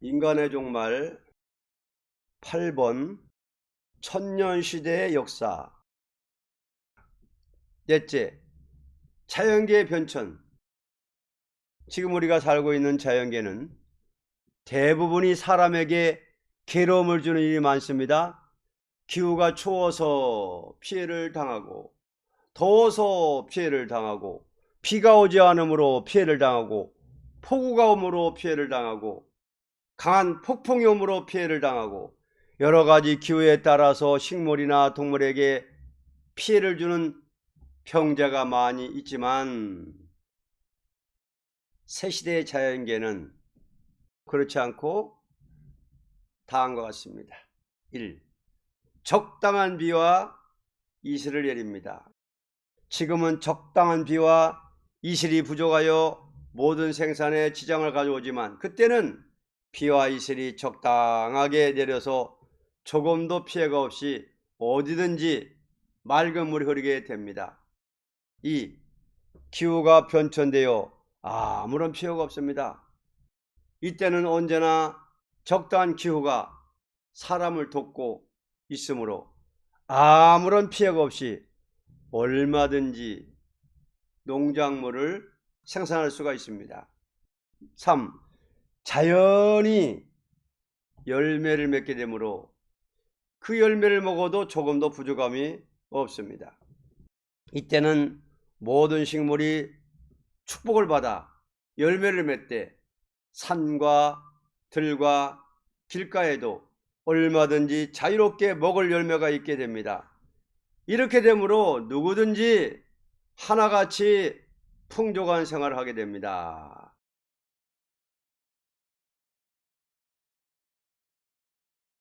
인간의 종말 8번 천년시대의 역사 넷째 자연계의 변천 지금 우리가 살고 있는 자연계는 대부분이 사람에게 괴로움을 주는 일이 많습니다. 기후가 추워서 피해를 당하고 더워서 피해를 당하고 비가 오지 않으므로 피해를 당하고 폭우가 오므로 피해를 당하고 강한 폭풍이 오므로 피해를 당하고 여러 가지 기후에 따라서 식물이나 동물에게 피해를 주는 병자가 많이 있지만 새 시대의 자연계는 그렇지 않고 다음과 같습니다. 1. 적당한 비와 이슬을 내립니다. 지금은 적당한 비와 이슬이 부족하여 모든 생산에 지장을 가져오지만 그때는 비와 이슬이 적당하게 내려서 조금도 피해가 없이 어디든지 맑은 물이 흐르게 됩니다. 2. 기후가 변천되어 아무런 피해가 없습니다. 이때는 언제나 적당한 기후가 사람을 돕고 있으므로 아무런 피해가 없이 얼마든지 농작물을 생산할 수가 있습니다. 3. 자연이 열매를 맺게 되므로 그 열매를 먹어도 조금도 부족함이 없습니다. 이때는 모든 식물이 축복을 받아 열매를 맺되 산과 들과 길가에도 얼마든지 자유롭게 먹을 열매가 있게 됩니다. 이렇게 되므로 누구든지 하나같이 풍족한 생활을 하게 됩니다.